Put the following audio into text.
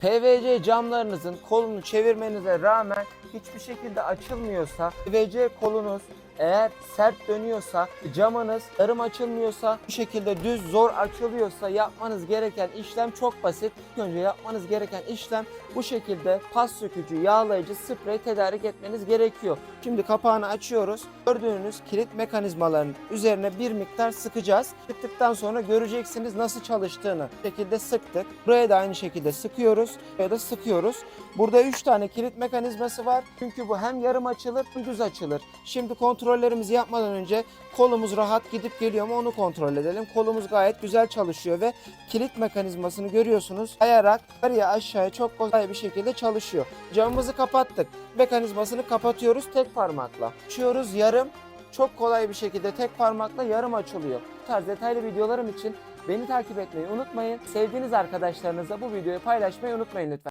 PVC camlarınızın kolunu çevirmenize rağmen hiçbir şekilde açılmıyorsa, PVC kolunuz eğer sert dönüyorsa, camınız yarım açılmıyorsa, bu şekilde düz zor açılıyorsa yapmanız gereken işlem çok basit. İlk önce yapmanız gereken işlem bu şekilde pas sökücü, yağlayıcı sprey tedarik etmeniz gerekiyor. Şimdi kapağını açıyoruz. Gördüğünüz kilit mekanizmalarının üzerine bir miktar sıkacağız. Sıktıktan sonra göreceksiniz nasıl çalıştığını. Bu şekilde sıktık. Buraya da aynı şekilde sıkıyoruz. Buraya da sıkıyoruz. Burada 3 tane kilit mekanizması var. Çünkü bu hem yarım açılır düz açılır. Şimdi kontrollerimizi yapmadan önce kolumuz rahat gidip geliyor mu onu kontrol edelim. Kolumuz gayet güzel çalışıyor ve kilit mekanizmasını görüyorsunuz. Ayarak yukarıya aşağıya çok kolay bir şekilde çalışıyor. Camımızı kapattık. Mekanizmasını kapatıyoruz tek parmakla. Açıyoruz yarım. Çok kolay bir şekilde tek parmakla yarım açılıyor. Bu tarz detaylı videolarım için beni takip etmeyi unutmayın. Sevdiğiniz arkadaşlarınızla bu videoyu paylaşmayı unutmayın lütfen.